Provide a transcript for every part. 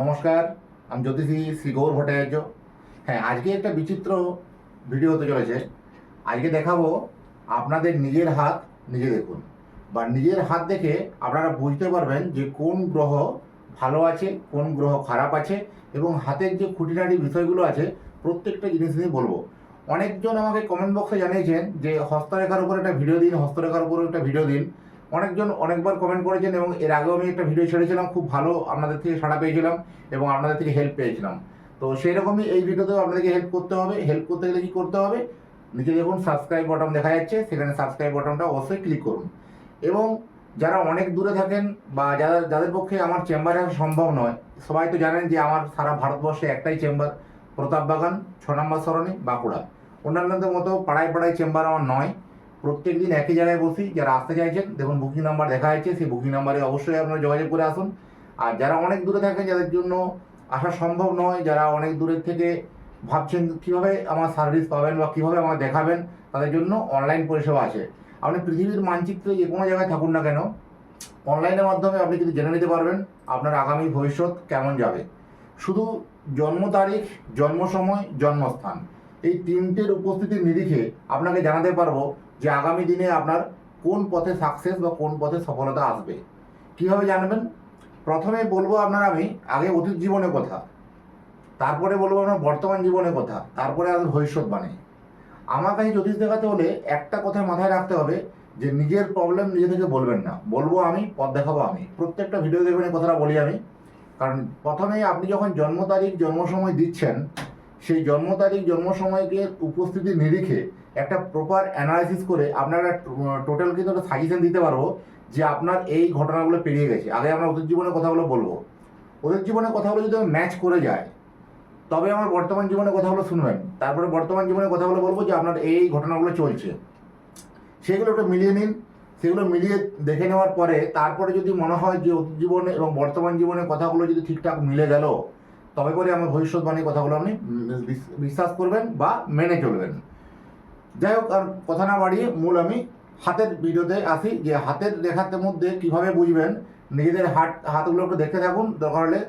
নমস্কার, আমি জ্যোতিষী শ্রী গৌর ভট্টাচার্য। হ্যাঁ আজকে একটা বিচিত্র ভিডিও হতে চলেছে। আজকে দেখাবো আপনাদের নিজের হাত নিজে দেখুন। বা নিজের হাত দেখে আপনারা বুঝতে পারবেন যে কোন গ্রহ ভালো আছে, কোন গ্রহ খারাপ আছে, এবং হাতের যে খুঁটিনাটি বিষয়গুলো আছে, প্রত্যেকটা জিনিস নিয়ে বলব। অনেকজন আমাকে কমেন্ট বক্সে জানিয়েছেন যে হস্তরেখার উপর একটা ভিডিও দিন, হস্তরেখার উপর একটা ভিডিও দিন। অনেকজন অনেকবার কমেন্ট করেছেন এবং এর আগেও আমি একটা ভিডিও ছেড়েছিলাম, খুব ভালো আপনাদের থেকে সাড়া পেয়েছিলাম এবং আপনাদের থেকে হেল্প পেয়েছিলাম। তো সেই রকমই এই ভিডিওতেও আপনাদেরকে হেল্প করতে হবে। হেল্প করতে গেলে কি করতে হবে? নিচে দেখুন সাবস্ক্রাইব বাটন দেখা যাচ্ছে, সেখানে সাবস্ক্রাইব বাটনটা অবশ্যই ক্লিক করুন। এবং যারা অনেক দূরে থাকেন বা যারা যাদের পক্ষে আমার চেম্বারে আসা সম্ভব নয়, সবাই তো জানেন যে আমার সারা ভারতবর্ষে একটাই চেম্বার প্রতাপ বাগান, ছ নম্বর সরণি, বাঁকুড়া। অন্যান্যদের মতো পাড়ায় পাড়ায় চেম্বার আমার নয়। প্রত্যেক দিন একই জায়গায় বসি, যারা আসতে চাইছেন, দেখুন বুকিং নাম্বার দেখা যাচ্ছে, সেই বুকিং নাম্বারে অবশ্যই আপনারা যোগাযোগ করে আসুন। আর যারা অনেক দূরে থাকেন, যাদের জন্য আসা সম্ভব নয়, যারা অনেক দূরের থেকে ভাবছেন কীভাবে আমার সার্ভিস পাবেন বা কীভাবে আমার দেখাবেন, তাদের জন্য অনলাইন পরিষেবা আছে। আপনি পৃথিবীর মানচিত্রে যে কোনো জায়গায় থাকুন না কেন অনলাইনের মাধ্যমে আপনি কিন্তু জেনে নিতে পারবেন আপনার আগামী ভবিষ্যৎ কেমন যাবে। শুধু জন্ম তারিখ, জন্ম সময়, জন্মস্থান, এই তিনটের উপস্থিতির নিরিখে আপনাকে জানাতে পারব যে আগামী দিনে আপনার কোন পথে সাকসেস বা কোন পথে সফলতা আসবে। কীভাবে জানবেন? প্রথমে বলব আপনার আমি আগে অতীত জীবনের কথা, তারপরে বলব আপনার বর্তমান জীবনের কথা, তারপরে আসবে ভবিষ্যৎবাণী আমার কাছে জ্যোতিষ দেখাতে হলে একটা কথা মাথায় রাখতে হবে যে নিজের প্রবলেম নিজে থেকে বলবেন না। বলব আমি, পথ দেখাবো আমি। প্রত্যেকটা ভিডিও দেখবেন এই কথাটা বলি আমি। কারণ প্রথমেই আপনি যখন জন্ম তারিখ, জন্ম সময় দিচ্ছেন সেই জন্ম তারিখ, জন্ম সময়কে উপস্থিতি নিরিখে একটা প্রপার অ্যানালাইসিস করে আপনার টোটাল কিন্তু একটা সাজেশন দিতে পারব যে আপনার এই ঘটনাগুলো পেরিয়ে গেছে। আগে আমরা ওদের জীবনের কথাগুলো বলব। অতীত জীবনের কথাগুলো যদি ম্যাচ করে যায়, তবে আমার বর্তমান জীবনের কথাগুলো শুনবেন। তারপরে বর্তমান জীবনের কথাগুলো বলব যে আপনার এই এই ঘটনাগুলো চলছে। সেগুলো একটু মিলিয়ে নিন। সেগুলো মিলিয়ে দেখে নেওয়ার পরে তারপরে যদি মনে হয় যে অতীত জীবনে এবং বর্তমান জীবনের কথাগুলো যদি ঠিকঠাক মিলে গেল তবে করে আমার ভবিষ্যৎবাণীর কথাগুলো আপনি বিশ্বাস করবেন বা মেনে চলবেন। যাই হোক, আর কথা না বাড়িয়ে মূল আমি হাতের ভিডিওতে আসি যে হাতের রেখার মধ্যে কীভাবে বুঝবেন, নিজেদের হাত, হাতগুলো একটু দেখতে থাকুন, দরকার হলে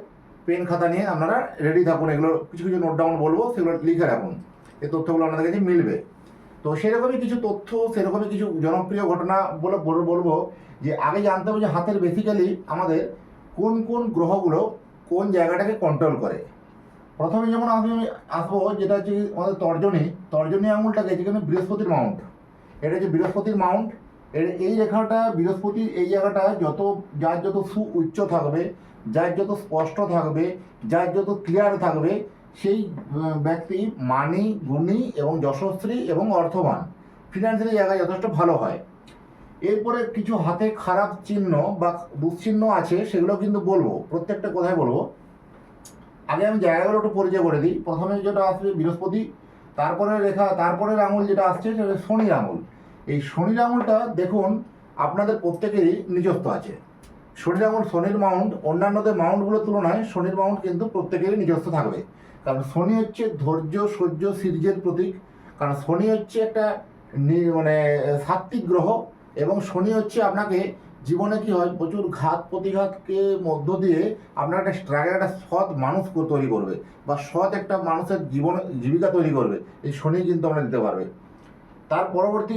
পেন খাতা নিয়ে আপনারা রেডি থাকুন, এগুলো কিছু কিছু নোট ডাউন বলব, সেগুলো লিখে রাখুন। এই তথ্যগুলো আপনাদের কাছে মিলবে। তো সেরকমই কিছু তথ্য, সেরকমই কিছু জনপ্রিয় ঘটনা বল- বলব যে আগে জানতে হবে যে হাতের বেসিক্যালি আমাদের কোন কোন গ্রহগুলো কোন জায়গাটাকে কন্ট্রোল করে? প্রথমে যেমন আমি আসব, যেটা হচ্ছে আমাদের তর্জনী তর্জনী আঙুলটাকে যেখানে বৃহস্পতির মাউন্ট এটা হচ্ছে বৃহস্পতির মাউন্ট এর এই রেখাটা, বৃহস্পতি এই জায়গাটা যত, যার যত সু উচ্চ থাকবে, যার যত স্পষ্ট থাকবে, যার যত ক্লিয়ার থাকবে, সেই ব্যক্তি মানি, গুণী এবং যশস্বী এবং অর্থবান। ফিনান্সিয়ালি জায়গায় যথেষ্ট ভালো হয়। এরপরে কিছু হাতে খারাপ চিহ্ন বা দুশ্চিহ্ন আছে, সেগুলো কিন্তু বলব। প্রত্যেকটা কথাই বলব। আগে আমি জায়গাগুলো একটু পরিচয় করে দিই। প্রথমে যেটা আসবে বৃহস্পতি, তারপরে রেখা তারপরের আঙুল যেটা আসছে, সেটা শনির আঙুল এই শনির আঙুলটা দেখুন, আপনাদের প্রত্যেকেরই নিজস্ব আছে। শনির আঙুল শনির মাউন্ট, অন্যান্যদের মাউন্টগুলোর তুলনায় শনির মাউন্ট কিন্তু প্রত্যেকেরই নিজস্ব থাকবে। কারণ শনি হচ্ছে ধৈর্য, সহ্য, সিরিজের প্রতীক। কারণ শনি হচ্ছে একটা মানে সাত্বিক গ্রহ। এবং শনি হচ্ছে আপনাকে জীবনে কি হয়, প্রচুর ঘাত প্রতিঘাতকে মধ্য দিয়ে আপনার একটা স্ট্রাগল একটা সৎ মানুষ তৈরি করবে বা সৎ একটা মানুষের জীবন, জীবিকা তৈরি করবে। এই শনি কিন্তু আমরা দিতে পারবে। তার পরবর্তী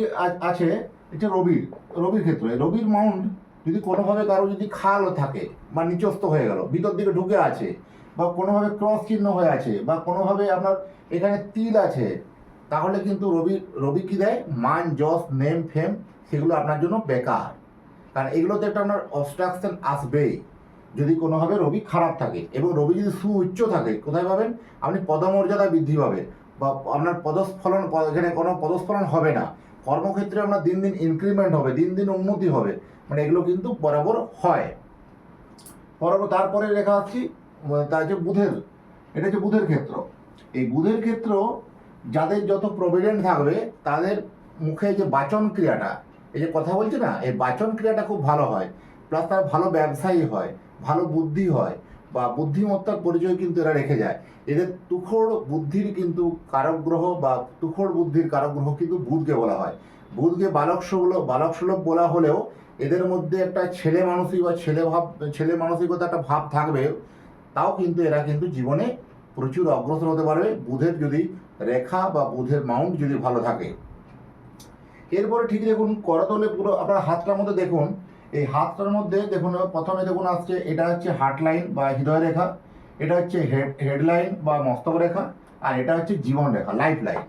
আছে এটা রবির রবির ক্ষেত্রে। রবির মাউন্ট যদি কোনোভাবে কারও যদি খাল থাকে বা নিচস্থ হয়ে গেল, ভিতর দিকে ঢুকে আছে বা কোনোভাবে ক্রস চিহ্ন হয়ে আছে বা কোনোভাবে আপনার এখানে তিল আছে, তাহলে কিন্তু রবি রবি কি দেয়? মান, যশ, নেম, ফেম সেগুলো আপনার জন্য বেকার। কারণ এগুলোতে একটা আপনার অবস্ট্রাকশন আসবেই। যদি কোনোভাবে রবি খারাপ থাকে এবং রবি যদি সুউচ্চ থাকে, কোথায় পাবেন? আপনি পদমর্যাদা বৃদ্ধি পাবে বা আপনার পদস্ফলন, এখানে কোনো পদস্ফলন হবে না। কর্মক্ষেত্রে আপনার দিন দিন ইনক্রিমেন্ট হবে, দিন দিন উন্নতি হবে। মানে এগুলো কিন্তু বরাবর হয়। বরাবর তারপরে লেখা আছি তা হচ্ছে বুধের, এটা হচ্ছে বুধের ক্ষেত্র। এই বুধের ক্ষেত্র যাদের যত প্রভিডেন্ট থাকবে, তাদের মুখে যে বাচন ক্রিয়াটা এই যে কথা বলছে না, এই বাচন ক্রিয়াটা খুব ভালো হয়। প্লাস তার ভালো ব্যবসায়ী হয়, ভালো বুদ্ধি হয়, বা বুদ্ধিমত্তার পরিচয় কিন্তু এরা রেখে যায়। এদের তুখোড় বুদ্ধির কিন্তু কারক গ্রহ বা তুখোড় বুদ্ধির কারক গ্রহ কিন্তু বুধকে বলা হয়। বুধকে বালক সুলভ বালক সুলভ বলা হলেও এদের মধ্যে একটা ছেলে মানসিক বা ছেলে ভাব, ছেলে মানসিকতা একটা ভাব থাকবে, তাও কিন্তু এরা কিন্তু জীবনে প্রচুর অগ্রসর হতে পারবে। বুধের যদি রেখা বা বুধের মাউন্ট যদি ভালো থাকে। এরপরে ঠিক দেখুন, করতলে পুরো আপনার হাতটার মধ্যে দেখুন, এই হাতটার মধ্যে দেখুন, প্রথমে দেখুন আসছে এটা হচ্ছে হার্ট লাইন বা হৃদয় রেখা এটা হচ্ছে হেড হেডলাইন বা মস্তক রেখা, আর এটা হচ্ছে জীবন রেখা লাইফ লাইন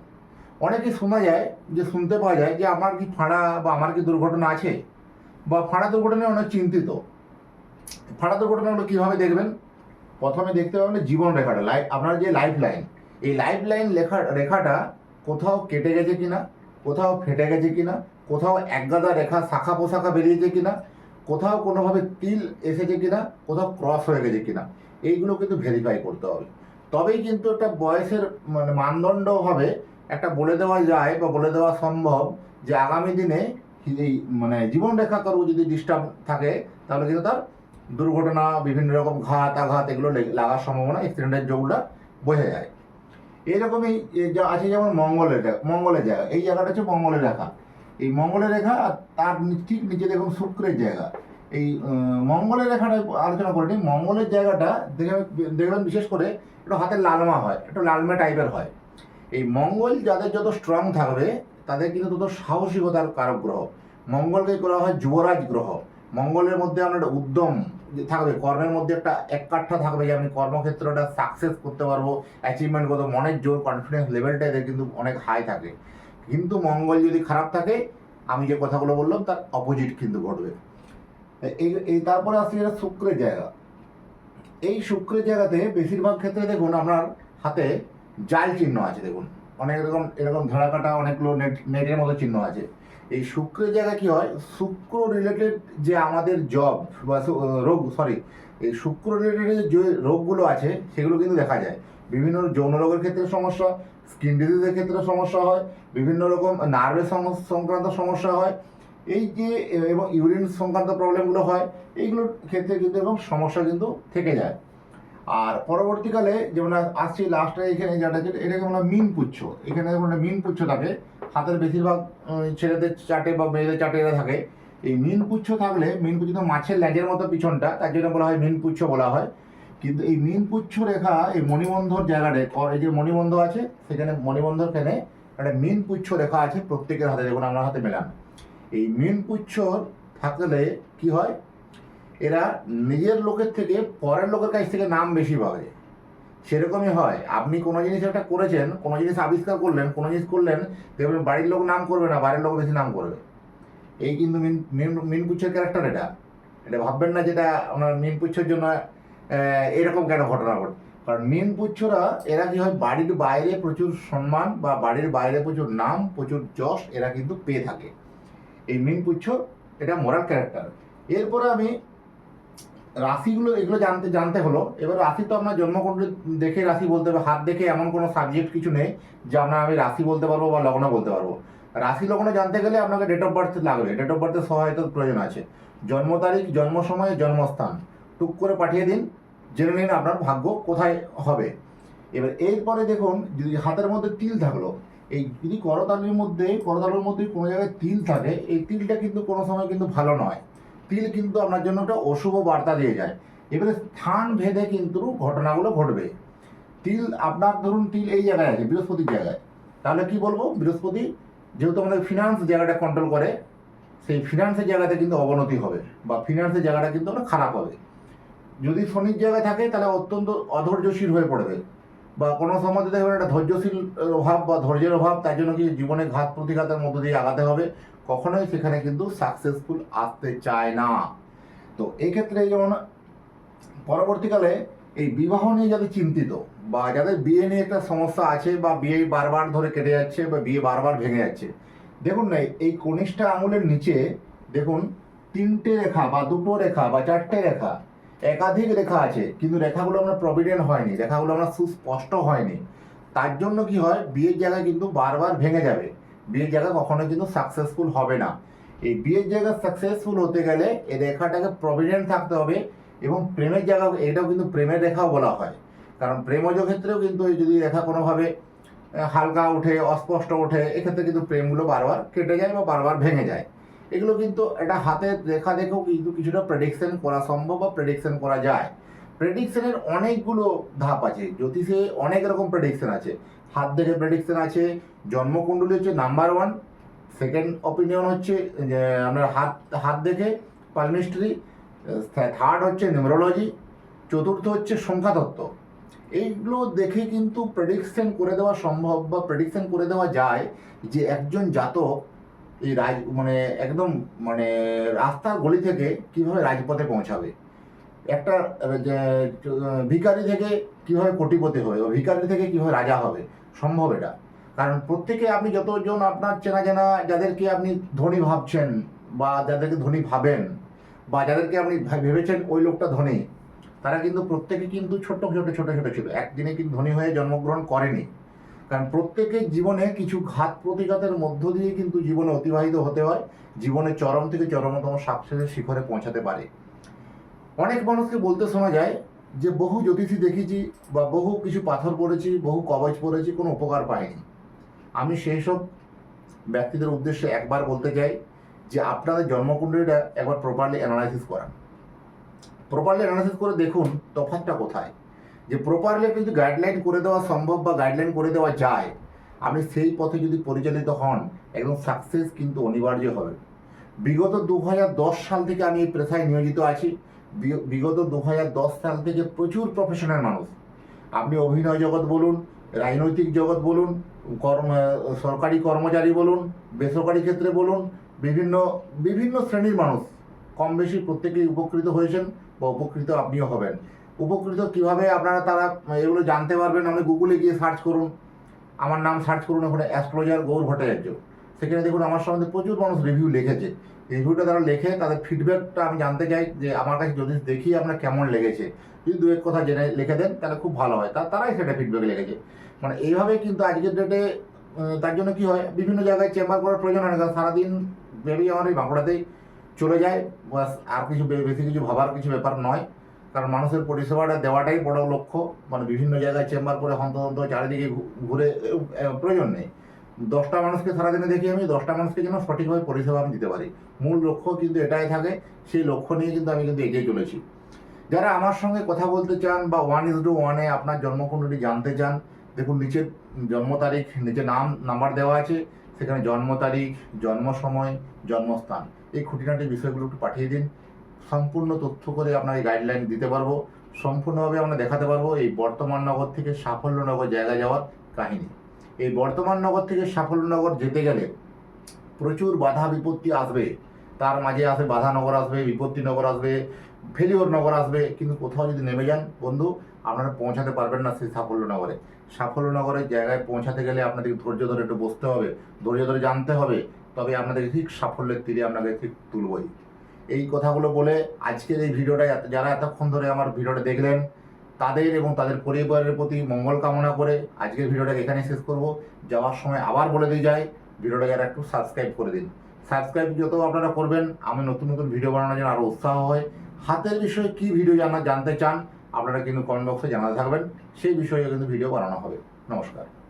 অনেকে শোনা যায়, যে শুনতে পাওয়া যায় যে আমার কি ফাঁড়া বা আমার কি দুর্ঘটনা আছে, বা ফাঁড়া দুর্ঘটনায় অনেক চিন্তিত। ফাঁড়া দুর্ঘটনাগুলো কীভাবে দেখবেন? প্রথমে দেখতে পাবেন জীবন রেখাটা লাইফ আপনার যে লাইফ লাইন এই লাইফ লাইন লেখা, রেখাটা কোথাও কেটে গেছে কিনা কোথাও ফেটে গেছে কিনা, কোথাও একগাদা রেখা শাখা পোশাখা বেরিয়েছে কিনা, কোথাও কোনোভাবে তিল এসেছে কিনা, কোথাও ক্রস হয়ে গেছে কিনা, এইগুলো কিন্তু ভেরিফাই করতে হবে। তবেই কিন্তু একটা বয়সের মানে মানদণ্ড হবে, একটা বলে দেওয়া যায় বা বলে দেওয়া সম্ভব যে আগামী দিনে এই মানে জীবনরেখা কারও যদি ডিস্টার্ব থাকে, তাহলে কিন্তু তার দুর্ঘটনা, বিভিন্ন রকম ঘাত, আঘাত এগুলো লেগ- লাগার সম্ভাবনা অ্যাক্সিডেন্টের যোগটা বোঝা যায়। এইরকমই এ যা আছে যেমন মঙ্গলের মঙ্গলের জায়গা। এই জায়গাটা হচ্ছে মঙ্গলের রেখা। এই মঙ্গলের রেখা আর তার ঠিক নিচে দেখুন শুক্রের জায়গা। এই মঙ্গলের রেখাটা আলোচনা করে নিই। মঙ্গলের জায়গাটা দেখে দেখবেন বিশেষ করে একটু হাতে লালমা হয়, একটু লালমা টাইপের হয়। এই মঙ্গল যাদের যত স্ট্রং থাকবে, তাদের কিন্তু তত সাহসিকতার কারক গ্রহ। মঙ্গলকে করা হয় যুবরাজ গ্রহ। মঙ্গলের মধ্যে আপনার একটা উদ্যম থাকবে, কর্মের মধ্যে একটা এক কাঠা থাকবে যে আমি কর্মক্ষেত্রটা সাকসেস করতে পারব অ্যাচিভমেন্ট করতে মনের জোর কনফিডেন্স লেভেলটা এদের কিন্তু অনেক হাই থাকে। কিন্তু মঙ্গল যদি খারাপ থাকে, আমি যে কথাগুলো বললাম তার অপোজিট কিন্তু ঘটবে। এই এই তারপরে আসছে এটা শুক্রের জায়গা। এই শুক্রের জায়গাতে বেশিরভাগ ক্ষেত্রে দেখুন আপনার হাতে জাল চিহ্ন আছে দেখুন। অনেক এরকম এরকম ধরা কাটা অনেকগুলো নেট নেটের মতো চিহ্ন আছে। এই শুক্রের জায়গা কি হয়? শুক্র রিলেটেড যে আমাদের জব বা রোগ সরি এই শুক্র রিলেটেড যে রোগগুলো আছে, সেগুলো কিন্তু দেখা যায়। বিভিন্ন যৌন রোগের ক্ষেত্রে সমস্যা স্কিন ডিজিজের ক্ষেত্রে সমস্যা হয়, বিভিন্ন রকম নার্ভের সংক্রান্ত সমস্যা হয়। এই যে এবং ইউরিন সংক্রান্ত প্রবলেমগুলো হয়, এইগুলোর ক্ষেত্রে কিন্তু এবং সমস্যা কিন্তু থেকে যায়। আর পরবর্তীকালে যেমন আসছি লাস্টে এখানে যেটা এটাকে আমরা মিন পুচ্ছ এখানে যেমন মিন পুচ্ছ থাকে হাতের বেশিরভাগ ছেলেদের চাটে বা মেয়েদের চাটে এরা থাকে। এই মিন পুচ্ছ থাকলে, মিন পুচ্ছ তো মাছের ল্যাজের মতো পিছনটা, তার জন্য বলা হয় মিন পুচ্ছ বলা হয়। কিন্তু এই মিন পুচ্ছ রেখা এই মণিবন্ধর জায়গাটায় এই যে মণিবন্ধ আছে, সেখানে মণিবন্ধর এখানে একটা মিন পুচ্ছ রেখা আছে প্রত্যেকের হাতে দেখুন আপনার হাতে মেলান। এই মিন পুচ্ছ থাকলে কি হয়? এরা নিজের লোকের থেকে পরের লোকের কাছ থেকে নাম বেশি পাবে। সেরকমই হয়। আপনি কোনো জিনিস একটা করেছেন, কোনো জিনিস আবিষ্কার করলেন, কোনো জিনিস করলেন, দেখবেন বাড়ির লোক নাম করবে না বাইরের লোক বেশি নাম করবে। এই কিন্তু মিন মিনপুচ্ছের ক্যারেক্টার এটা। এটা ভাববেন না যেটা আপনার মিনপুচ্ছের জন্য এরকম কেন ঘটনা ঘটে। কারণ মিনপুচ্ছরা, এরা কি হয়, বাড়ির বাইরে প্রচুর সম্মান বা বাড়ির বাইরে প্রচুর নাম, প্রচুর যশ এরা কিন্তু পেয়ে থাকে। এই মিনপুচ্ছ, এটা মোরাল ক্যারেক্টার এরপরে আমি রাশিগুলো এগুলো জানতে জানতে হলো। এবার রাশি তো আপনার জন্মকুণ্ডলী দেখে, রাশি বলতে হবে, হাত দেখে এমন কোনো সাবজেক্ট কিছু নেই, যে আপনার আমি রাশি বলতে পারব বা লগ্ন বলতে পারব। রাশি লগ্ন জানতে গেলে আপনাকে ডেট অফ বার্থ লাগবে। ডেট অফ বার্থের সহায়তার প্রয়োজন আছে। জন্ম তারিখ, জন্ম সময় জন্মস্থান। টুক করে পাঠিয়ে দিন, জেনে নিন আপনার ভাগ্য কোথায় হবে। এবার এরপরে দেখুন, যদি হাতের মধ্যে তিল থাকল, এই যদি করতালির মধ্যে, করতালের মধ্যে কোনো জায়গায় তিল থাকে, এই তিলটা কিন্তু কোনো সময় কিন্তু ভালো নয়। তিল কিন্তু আপনার জন্য একটা অশুভ বার্তা দিয়ে যায়। এবারে স্থান ভেদে কিন্তু ঘটনাগুলো ঘটবে। তিল, আপনার ধরুন তিল এই জায়গায় আছে, বৃহস্পতির জায়গায়। তাহলে কি বলব? বৃহস্পতি যেহেতু আমাদের ফিনান্স জায়গাটা কন্ট্রোল করে, সেই ফিনান্সের জায়গাতে কিন্তু অবনতি হবে বা ফিনান্সের জায়গাটা কিন্তু খারাপ হবে। যদি শনির জায়গায় থাকে, তাহলে অত্যন্ত অধৈর্যশীল হয়ে পড়বে বা কোনো সময় দেখবেন একটা ধৈর্যশীল অভাব বা ধৈর্যের অভাব, তার জন্য কি জীবনে ঘাত প্রতিঘাতের মধ্য দিয়ে আগাতে হবে? কখনোই সেখানে কিন্তু সাকসেসফুল আসতে চায় না। তো এক্ষেত্রে যেমন পরবর্তীকালে এই বিবাহ নিয়ে যাদের চিন্তিত বা যাদের বিয়ে নিয়ে একটা সমস্যা আছে বা বিয়ে বারবার ধরে কেটে যাচ্ছে বা বিয়ে বারবার ভেঙে যাচ্ছে, দেখুন না, এই কনিষ্ঠা আঙুলের নিচে দেখুন তিনটে রেখা বা দুটো রেখা বা চারটে রেখা, একাধিক রেখা আছে, কিন্তু রেখাগুলো আমরা প্রভিডেন্ট হয়নি, রেখাগুলো আমরা সুস্পষ্ট হয়নি। তার জন্য কি হয়, বিয়ের জায়গায় কিন্তু বারবার ভেঙে যাবে। বিয়ের জায়গা কখনো কিন্তু সাকসেসফুল হবে না। এই বিয়ের জায়গা সাকসেসফুল হতে গেলে এই রেখাটাকে প্রভিডেন্ট থাকতে হবে এবং প্রেমের জায়গা, এটাও কিন্তু প্রেমের রেখাও বলা হয়। কারণ প্রেমজ ক্ষেত্রেও কিন্তু যদি রেখা কোনোভাবে হালকা ওঠে অস্পষ্ট ওঠে এক্ষেত্রে কিন্তু প্রেমগুলো বারবার কেটে যায় বা বারবার ভেঙে যায়। এগুলো কিন্তু এটা হাতের রেখা দেখেও কিন্তু কিছুটা প্রেডিকশন করা সম্ভব বা প্রেডিকশন করা যায়। প্রেডিকশনের অনেকগুলো ধাপ আছে। জ্যোতিষে অনেক রকম প্রেডিকশন আছে। হাত দেখে প্রেডিকশন আছে, জন্মকুণ্ডলী হচ্ছে নাম্বার ওয়ান সেকেন্ড অপিনিয়ন হচ্ছে আপনার হাত হাত দেখে পালমিস্ট্রি থার্ড হচ্ছে নিউমরোলজি চতুর্থ হচ্ছে সংখ্যাতত্ত্ব। এইগুলো দেখে কিন্তু প্রেডিকশন করে দেওয়া সম্ভব বা প্রেডিকশন করে দেওয়া যায় যে একজন জাতক এই রাজ মানে একদম মানে রাস্তার গলি থেকে কীভাবে রাজপথে পৌঁছাবে? একটা ভিখারি থেকে কীভাবে কোটিপতি হবে বা ভিখারি থেকে কীভাবে রাজা হবে? সম্ভব এটা। কারণ প্রত্যেকে আপনি যতজন আপনার চেনা জানা, যাদেরকে আপনি ধনী ভাবছেন বা যাদেরকে ধনী ভাবেন বা যাদেরকে আপনি ভেবেছেন ওই লোকটা ধনী, তারা কিন্তু প্রত্যেকে কিন্তু ছোট ছোট ছোট ছোট ছিল। একদিনে কিন্তু ধনী হয়ে জন্মগ্রহণ করেনি। কারণ প্রত্যেকের জীবনে কিছু ঘাত প্রতিঘাতের মধ্য দিয়ে কিন্তু জীবনে অতিবাহিত হতে হয়। জীবনে চরম থেকে চরমতম সাকসেসের শিখরে পৌঁছাতে পারে। অনেক মানুষকে বলতে শোনা যায় যে বহু জ্যোতিষী দেখেছি বা বহু কিছু পাথর পড়েছি, বহু কবচ পড়েছি, কোনো উপকার পাইনি। আমি সেই সব ব্যক্তিদের উদ্দেশ্যে একবার বলতে চাই যে আপনাদের জন্মকুণ্ডলীটা একবার প্রপারলি অ্যানালাইসিস করান। প্রপারলি অ্যানালাইসিস করে দেখুন তফাৎটা কোথায়। যে প্রপারলি কিন্তু গাইডলাইন করে দেওয়া সম্ভব বা গাইডলাইন করে দেওয়া যায়, আপনি সেই পথে যদি পরিচালিত হন, একদম সাকসেস কিন্তু অনিবার্য হবে। বিগত দু হাজার দশ সাল থেকে আমি এই পেশায় নিয়োজিত আছি। বিগত দু হাজার দশ সাল থেকে প্রচুর প্রফেশনাল মানুষ। আপনি অভিনয় জগৎ বলুন, রাজনৈতিক জগৎ বলুন, কর্ম সরকারি কর্মচারী বলুন, বেসরকারি ক্ষেত্রে বলুন, বিভিন্ন বিভিন্ন শ্রেণির মানুষ কম বেশি প্রত্যেকেই উপকৃত হয়েছেন বা উপকৃত আপনিও হবেন। উপকৃত কীভাবে আপনারা তারা, এগুলো জানতে পারবেন, আপনি গুগলে গিয়ে সার্চ করুন। আমার নাম সার্চ করুন, ওখানে অ্যাস্ট্রোলজার গৌর ভট্টাচার্য। সেখানে দেখুন আমার সম্বন্ধে প্রচুর মানুষ রিভিউ লিখেছে। রিভিউটা তারা লেখে, তাদের ফিডব্যাকটা আমি জানতে চাই যে আমার কাছে যদি দেখি আপনার কেমন লেগেছে। যদি দু এক কথা জেনে লিখে দেন, তাহলে খুব ভালো হয়। তা তারাই সেটা ফিডব্যাক লেগেছে মানে এইভাবে কিন্তু আজকের ডেটে তার জন্য কি হয়, বিভিন্ন জায়গায় চেম্বার করার প্রয়োজন হয় না। কারণ সারাদিন ভেবেই আমার এই বাঁকুড়াতেই চলে যায়। বাস, আর কিছু বেশি কিছু ভাবার কিছু ব্যাপার নয়। কারণ মানুষের পরিষেবাটা দেওয়াটাই বড় লক্ষ্য। মানে বিভিন্ন জায়গায় চেম্বার করে হন্ত চারিদিকে ঘুরে প্রয়োজন নেই। দশটা মানুষকে সারাদিনে দেখি আমি, দশটা মানুষকে যেন সঠিকভাবে পরিষেবা আমি দিতে পারি। মূল লক্ষ্য কিন্তু এটাই থাকে, সেই লক্ষ্য নিয়ে কিন্তু আমি কিন্তু এগিয়ে চলেছি। যারা আমার সঙ্গে কথা বলতে চান বা ওয়ান ইজ টু ওয়ানে আপনার জন্মকুণ্ডলী জানতে চান, দেখুন নিচের জন্ম তারিখ, নিচে নাম নাম্বার দেওয়া আছে, সেখানে জন্ম তারিখ, জন্ম সময়, জন্মস্থান। এই খুঁটিনাটি বিষয়গুলো একটু পাঠিয়ে দিন। সম্পূর্ণ তথ্য করে আপনাকে গাইডলাইন দিতে পারব। সম্পূর্ণভাবে আমরা দেখাতে পারব এই বর্তমান নগর থেকে সাফল্যনগর জায়গা যাওয়ার কাহিনী। এই বর্তমান নগর থেকে সাফল্যনগর যেতে গেলে প্রচুর বাধা বিপত্তি আসবে। তার মাঝে আসবে বাধানগর আসবে, বিপত্তি নগর আসবে ফেলিওর নগর আসবে। কিন্তু কোথাও যদি নেমে যান, বন্ধু, আপনারা পৌঁছাতে পারবেন না সেই সাফল্যনগরে সাফল্যনগরের জায়গায় পৌঁছাতে গেলে আপনাদের ধৈর্য ধরে একটু বসতে হবে, ধৈর্য ধরে জানতে হবে, তবে আপনাদের ঠিক সাফল্যের তীরে আপনাকে ঠিক তুলবই। এই কথাগুলো বলে আজকের এই ভিডিওটা যারা এতক্ষণ ধরে আমার ভিডিওটা দেখলেন তাদের এবং তাদের পরিবারের প্রতি মঙ্গল কামনা করে আজকের ভিডিওটাকে এখানে শেষ করব। যাওয়ার সময় আবার বলে দিয়ে যাই ভিডিওটাকে আর একটু সাবস্ক্রাইব করে দিন। সাবস্ক্রাইব যত আপনারা করবেন, আমি নতুন নতুন ভিডিও বানানোর জন্য আরও উৎসাহ হয় হাতের বিষয়ে কি ভিডিও জানা জানতে চান, আপনারা কিন্তু কমেন্ট বক্সে জানাতে থাকবেন। সেই বিষয়ে কিন্তু ভিডিও বানানো হবে। নমস্কার।